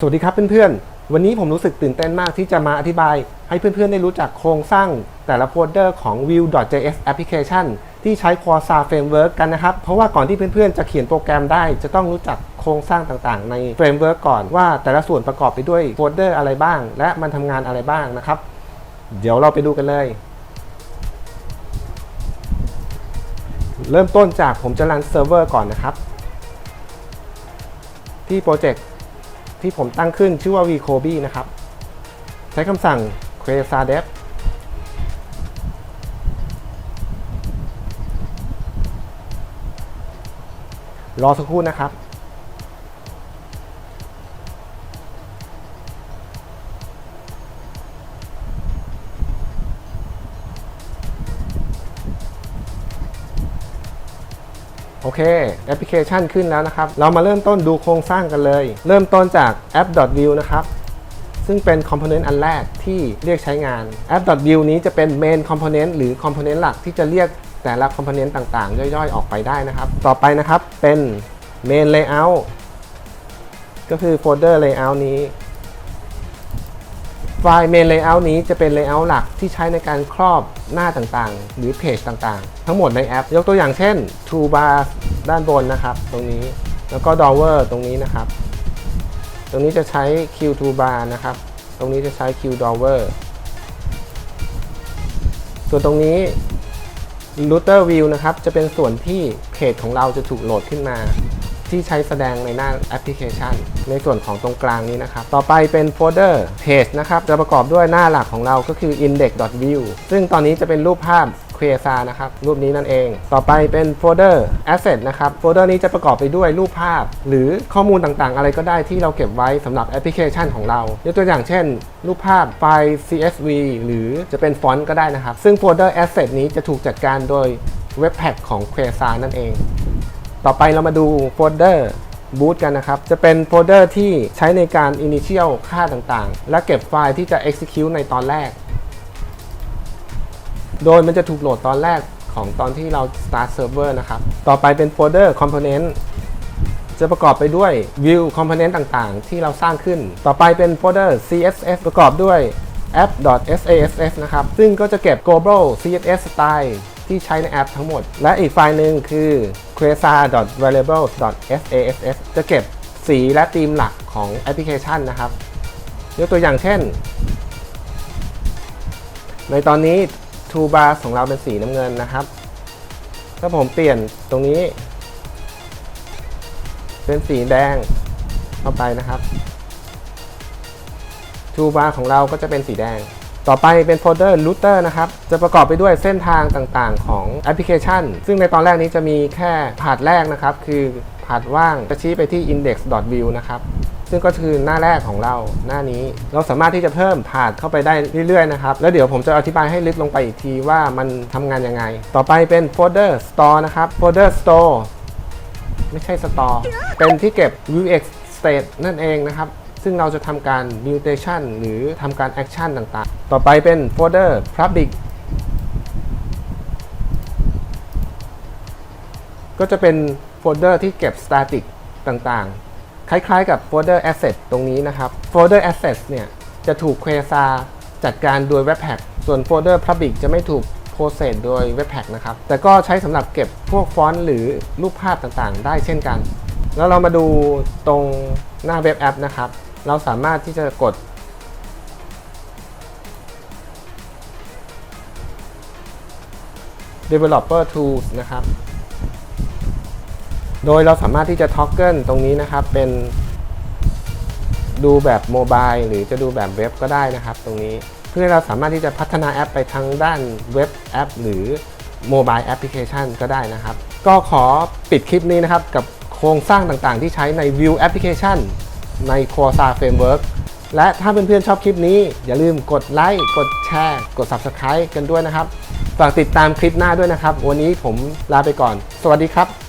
สวัสดีครับเพื่อนๆ วันนี้ผมรู้สึกตื่นเต้นมากที่จะมาอธิบาย ให้เพื่อนๆ ได้รู้จักโครงสร้างแต่ละโฟลเดอร์ของ Vue.js application ที่ใช้ Quasa Framework กันนะครับ เพราะว่าก่อนที่เพื่อนๆ จะเขียนโปรแกรมได้ จะต้องรู้จักโครงสร้างต่างๆ ในเฟรมเวิร์กก่อนว่าแต่ละส่วนประกอบไปด้วยโฟลเดอร์อะไรบ้าง และมันทำงานอะไรบ้างนะครับ เดี๋ยวเราไปดูกันเลย เริ่มต้นจากผมจะรันเซิร์ฟเวอร์ก่อนนะครับ ที่โปรเจกต์ ที่ผมตั้งขึ้นชื่อว่า vcobi นะครับ ใช้คำสั่ง quasar dev รอสักครู่นะครับ โอเคแอปพลิเคชันขึ้นแล้วนะครับ เรามาเริ่มต้นดูโครงสร้างกันเลย เริ่มต้นจาก app.view นะครับ ซึ่งเป็น component อันแรกที่เรียกใช้งาน app.view นี้จะเป็น main component หรือ component หลักที่จะเรียกแต่ละ component ต่างๆ ย่อยๆ ออกไปได้นะครับ ต่อไปนะครับเป็น main layout ก็คือโฟลเดอร์ layout นี้ ไฟล์ main layout นี้จะเป็น layout หลักที่ใช้ในการครอบหน้าต่างๆ หรือเพจต่างๆ ทั้งหมดในแอป ยกตัวอย่างเช่น toolbar ด้านบนนะครับ ตรงนี้แล้วก็ drawer ตรงนี้นะครับ ตรงนี้จะใช้ q toolbar นะครับ ตรงนี้จะใช้ q drawer ส่วนตรงนี้ router view นะครับ จะเป็นส่วนที่เพจของเราจะถูกโหลดขึ้นมา ที่ใช้แสดงในหน้าแอปพลิเคชัน ในส่วนของตรงกลางนี้นะครับ ต่อไปเป็นโฟลเดอร์ page นะครับ จะประกอบด้วยหน้าหลักของเราก็คือ index.view ซึ่งตอนนี้จะเป็นรูปภาพ Quasar นะครับรูปนี้นั่นเอง ต่อไปเป็นโฟลเดอร์ asset นะครับโฟลเดอร์นี้จะประกอบไปด้วยรูปภาพ หรือข้อมูลต่างๆ อะไรก็ได้ที่เราเก็บไว้สำหรับแอปพลิเคชันของเรา ยกตัวอย่างเช่น รูปภาพไฟล์ CSV หรือจะเป็นฟอนต์ก็ได้นะครับ ซึ่งโฟลเดอร์ asset นี้จะถูกจัดการโดย Webpack ของ Quasar นั่นเอง ต่อไปเรามาดูโฟลเดอร์ boot กันนะครับ จะเป็นโฟลเดอร์ที่ใช้ในการ initial ค่าต่างๆ และเก็บไฟล์ที่จะ execute ในตอนแรก โดยมันจะถูกโหลดตอนแรกของตอนที่เรา start server นะครับ ต่อไปเป็นโฟลเดอร์ component จะประกอบไปด้วย view component ต่างๆ ที่เราสร้างขึ้น ต่อไปเป็นโฟลเดอร์ css ประกอบด้วย app.sass นะครับ ซึ่งก็จะเก็บ global css style ที่ใช้ในแอปทั้งหมด และอีกไฟล์หนึ่งคือ quasar.variables.sass จะเก็บสีและธีมหลักของแอปพลิเคชันนะครับ ยกตัวอย่างเช่น ในตอนนี้ toolbar ของเราเป็นสีน้ำเงินนะครับ ถ้าผมเปลี่ยนตรงนี้ เป็นสีแดงเข้าไปนะครับ toolbar ของเราก็จะเป็นสีแดง ต่อไปเป็นโฟลเดอร์ router นะครับ จะประกอบไปด้วยเส้นทางต่างๆ ของแอปพลิเคชัน ซึ่งในตอนแรกนี้จะมีแค่ผาดแรกนะครับ คือผาดว่างจะชี้ไปที่ index.view นะครับซึ่งก็คือหน้าแรกของเราหน้านี้ เราสามารถที่จะเพิ่มผาดเข้าไปได้เรื่อยๆนะครับ แล้วเดี๋ยวผมจะอธิบายให้ลึกลงไปอีกทีว่ามันทำงานยังไง ต่อไปเป็นโฟลเดอร์ store นะครับโฟลเดอร์ store ไม่ใช่ store เป็นที่เก็บ Vuex state นั่นเองนะครับ ซึ่งเราจะทำการ mutation หรือทำการ action ต่างๆ ต่อไปเป็นโฟลเดอร์ public ก็จะเป็นโฟลเดอร์ที่เก็บ static ต่างๆ คล้ายๆ กับโฟลเดอร์ asset ตรงนี้นะครับโฟลเดอร์ asset เนี่ย จะถูก Quasar จัดการโดย Webpack ส่วนโฟลเดอร์ public จะไม่ถูก process โดย Webpack นะครับ แต่ก็ใช้สำหรับเก็บพวกฟอนต์หรือรูปภาพต่างๆ ได้เช่นกัน แล้วเรามาดูตรงหน้าเว็บแอปนะครับ เราสามารถที่จะกด developer tools นะครับ โดยเราสามารถที่จะ toggle ตรงนี้นะครับ เป็นดูแบบโมบายหรือจะดูแบบเว็บก็ได้นะครับ ตรงนี้เพื่อเราสามารถที่จะพัฒนาแอปไปทั้งด้านเว็บแอป หรือโมบายแอปพลิเคชันก็ได้นะครับ ก็ขอปิดคลิปนี้นะครับ กับโครงสร้างต่างๆ ที่ใช้ใน View Application ใน Quasar Framework และถ้าเพื่อนๆชอบคลิปนี้ อย่าลืมกดไลค์กดแชร์กด Subscribe กันด้วยนะครับ ฝากติดตามคลิปหน้าด้วยนะครับ วันนี้ผมลาไปก่อน สวัสดีครับ